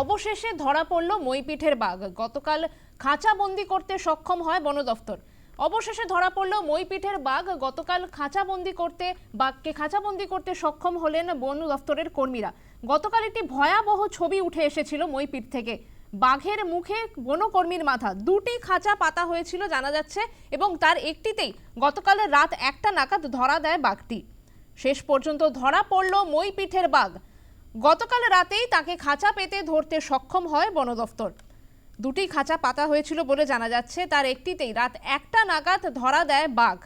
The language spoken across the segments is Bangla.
অবশেষে ধরা পড়ল মইপিঠের বাঘ। গতকাল খাঁচাবন্দি করতে সক্ষম হয় বন দফতর। অবশেষে ধরা পড়ল মইপিঠের বাঘ। গতকাল খাঁচাবন্দি করতে, বাঘকে খাঁচাবন্দি করতে সক্ষম হলেন বন দফতরের কর্মীরা। গতকাল একটি ভয়াবহ ছবি উঠে এসেছিল মইপিঠ থেকে। বাঘের মুখে বনকর্মীর মাথা। দুটি খাঁচা পাতা হয়েছিল জানা যাচ্ছে, এবং তার একটিতেই গতকাল রাত একটা নাগাদ ধরা দেয় বাঘটি। শেষ পর্যন্ত ধরা পড়ল মইপিঠের বাঘ। গতকাল রাতেই তাকে খাঁচা পেতে ধরতে সক্ষম হয় বন দফতর। দুটি খাঁচা পাতা হয়েছিল বলে জানা যাচ্ছে, তার একটিতেই রাত একটা নাগাদ ধরা দেয় বাঘ।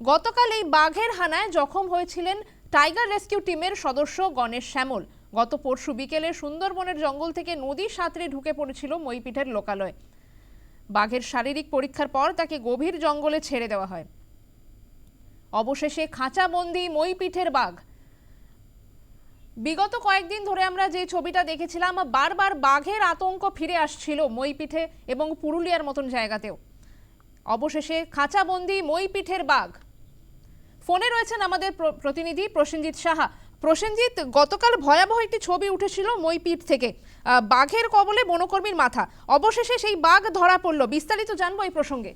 গতকাল এই বাঘের হানায় জখম হয়েছিলেন টাইগার রেস্কিউ টিমের সদস্য গণেশ শ্যামল। গত পরশু বিকেলে সুন্দরবনের জঙ্গল থেকে নদী সাঁতরে ঢুকে পড়েছিল মইপিঠের লোকালয়। বাঘের শারীরিক পরীক্ষার পর তাকে গভীর জঙ্গলে ছেড়ে দেওয়া হয়। অবশেষে খাঁচাবন্দি মইপিঠের বাঘ বিগত কয়েকদিন ধরে আমরা যে ছবিটা দেখেছিলাম, বারবার বাঘের আতঙ্ক ফিরে আসছিল মইপিঠে এবং পুরুলিয়ার মতন জায়গাতেও। অবশেষে খাঁচাবন্দি মইপিঠের বাঘ। ফোনে রয়েছেন আমাদের প্র- প্রতিনিধি প্রসেনজিৎ সাহা। প্রসেনজিৎ, গতকাল ভয়াবহ একটি ছবি উঠেছিল মইপিঠ থেকে। বাঘের কবলে বনকর্মীর মাথা। অবশেষে সেই বাঘ ধরা পড়ল। বিস্তারিত জানব এই প্রসঙ্গে।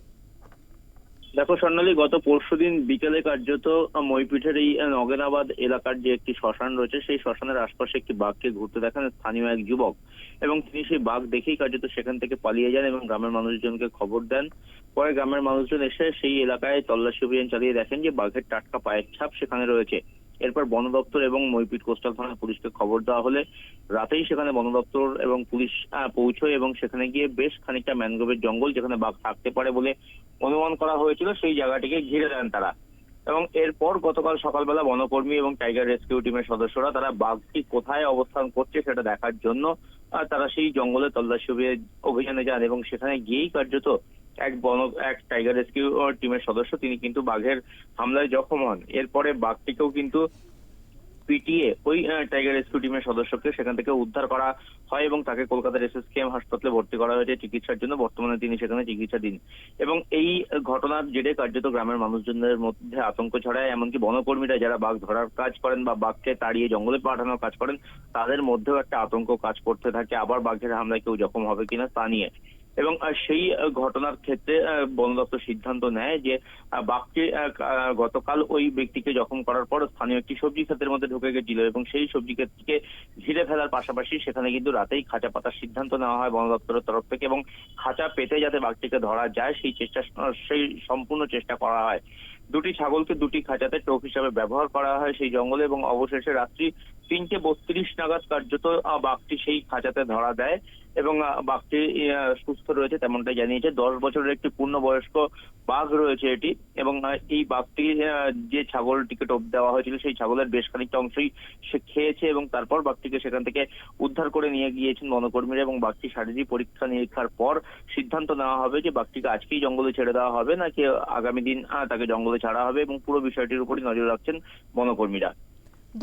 দেখো স্বর্ণালী গত পরশু দিন বিকেলে কার্যত মইপিঠের এই নগেনাবাদ এলাকার যে একটি শ্মশান রয়েছে, সেই শ্মশানের আশপাশে একটি বাঘকে ঘুরতে দেখেন স্থানীয় এক যুবক এবং তিনি সেই বাঘ দেখেই কার্যত সেখান থেকে পালিয়ে যান এবং গ্রামের মানুষজনকে খবর দেন। পরে গ্রামের মানুষজন এসে সেই এলাকায় তল্লাশি অভিযান চালিয়ে দেখেন যে বাঘের টাটকা পায়ের ছাপ সেখানে রয়েছে। এরপর বন দপ্তর এবং মইপিট কোস্টাল থানার পুলিশকে খবর দেওয়া হলে রাতেই সেখানে বন দপ্তর এবং পুলিশ পৌঁছয় এবং সেখানে গিয়ে বেশ খানিকটা ম্যানগ্রোভের জঙ্গল যেখানে বাঘ থাকতে পারে বলে অনুমান করা হয়েছিল, সেই জায়গাটিকে ঘিরে দেন তারা। এবং এরপর গতকাল সকালবেলা বনকর্মী এবং টাইগার রেস্কিউ টিমের সদস্যরা তারা বাঘটি কোথায় অবস্থান করছে সেটা দেখার জন্য তারা সেই জঙ্গলে তল্লাশি অভি- অভিযানে যান এবং সেখানে গিয়েই কার্যত এক বন এক টাইগার রেস্কিউ টিমের সদস্য, তিনি কিন্তু বাঘের হামলায় জখম হন। এরপরে বাঘটিকেও কিন্তু পিটিয়ে ওই টাইগার রেস্কিউ টিমের সদস্যকে সেখান থেকে উদ্ধার করা হয় এবং তাকে কলকাতার এসএসকেএম হাসপাতালে ভর্তি করা হয়েছে চিকিৎসার জন্য। বর্তমানে তিনি সেখানে চিকিৎসা দিন। এবং এই ঘটনার জেরে কার্যত গ্রামের মানুষজনদের মধ্যে আতঙ্ক ছড়ায়। এমনকি বনকর্মীরা যারা বাঘ ধরার কাজ করেন বা বাঘকে তাড়িয়ে জঙ্গলে পাঠানোর কাজ করেন, তাদের মধ্যেও একটা আতঙ্ক কাজ করতে থাকে। আবার বাঘের হামলায় কেউ জখম হবে কিনা তা নিয়ে। এবং সেই ঘটনার ক্ষেত্রে বন দপ্তর সিদ্ধান্ত নেয় যে বাপকে গতকাল ওই ব্যক্তিকে জখম করার পর স্থানীয় একটি সবজি ক্ষেতের মধ্যে ঢুকে গেছিল এবং সেই সবজি ক্ষেতকে ঘিরে ফেলার পাশাপাশি সেখানে কিন্তু রাতেই খাঁচা পাতার সিদ্ধান্ত নেওয়া হয় বন দপ্তরের তরফ থেকে এবং খাঁচা পেতে যাতে বাঘটিকে ধরা যায়, সেই চেষ্টা সেই সম্পূর্ণ চেষ্টা করা হয়। দুটি ছাগলকে দুটি খাঁচাতে টোপ হিসাবে ব্যবহার করা হয় সেই জঙ্গলে এবং অবশেষে রাত্রি তিনটে বত্রিশ নাগাদ কার্যত বাঘটি সেই খাঁচাতে ধরা দেয় এবং বাঘটি সুস্থ রয়েছে তেমনটাই জানিয়েছে। দশ বছরের একটি পূর্ণবয়স্ক বাঘ রয়েছে এটি এবং এই বাঘটি যে ছাগলটিকে টোপ দেওয়া হয়েছিল সেই ছাগলের বেশ খানিকটা অংশই সে খেয়েছে এবং তারপর বাঘটিকে সেখান থেকে উদ্ধার করে নিয়ে গিয়েছেন বনকর্মীরা এবং বাঘটি শারীরিক পরীক্ষা নিরীক্ষার পর সিদ্ধান্ত নেওয়া হবে যে বাঘটিকে আজকেই জঙ্গলে ছেড়ে দেওয়া হবে নাকি আগামী দিন তাকে জঙ্গলে ছাড়া হবে এবং পুরো বিষয়টির উপরই নজর রাখছেন বনকর্মীরা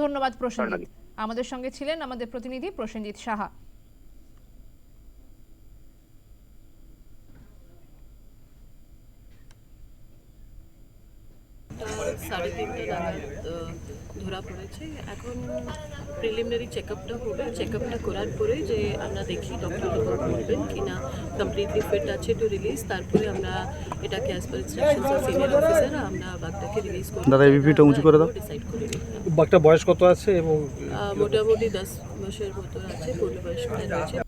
ধন্যবাদ প্রসেনজিৎ। আমাদের সঙ্গে ছিলেন আমাদের প্রতিনিধি প্রসেনজিৎ সাহা সাড়ে তিনটে নাগাদ ধরা পড়েছে। এখন প্রিলিমিনারি চেকআপটা হবে। চেকআপটা করার পরে যে আমরা দেখি ডক্টর বলবেন কি না কমপ্লিটলি ফিট আছে টু রিলিজ তারপরে আমরা এটাকে as per instructions of senior officer আমরা বাঘটাকে রিলিজ করি দাদা, ABP টা উঁচু করে দাও। ডিসাইড করে বাঘটা বয়স কত আছে এবং মোটামুটি দশ মাসের মতো আছে পূর্ণ বয়স্ক রয়েছে